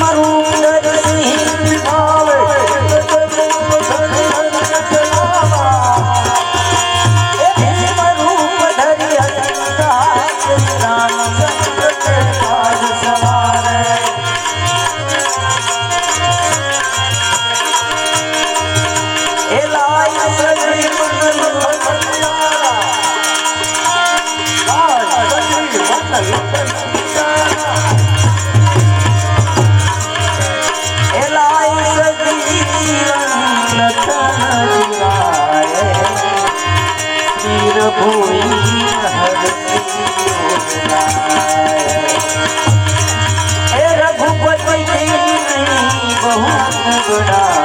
મારું रघुपति बहु बड़ा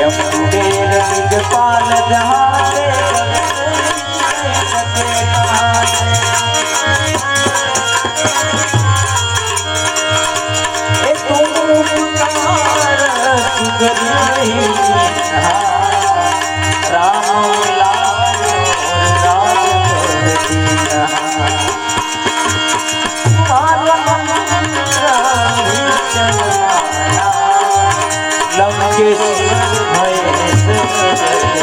यमुने रंग पाल जहारे Yes.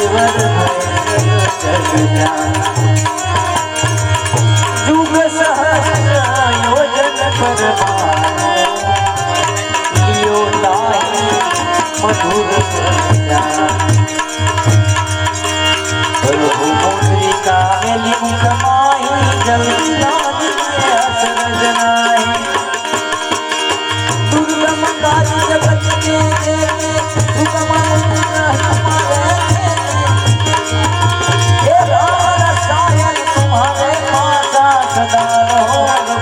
ईश्वर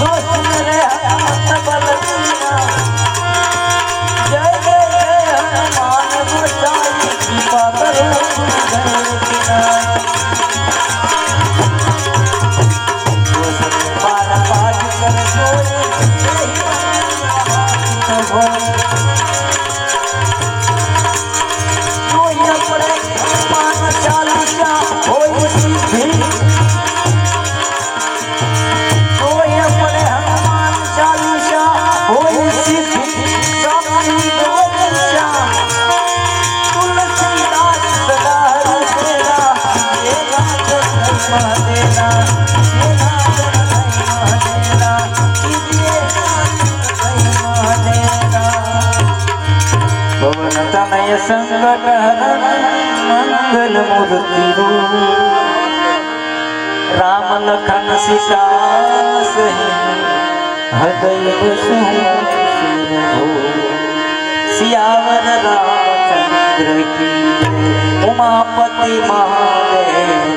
दोस्त ગુરુ રામ લખન સીતા હૃદય સિયાવર રામચંદ્ર કી ઉમાપતિ મહાદેવ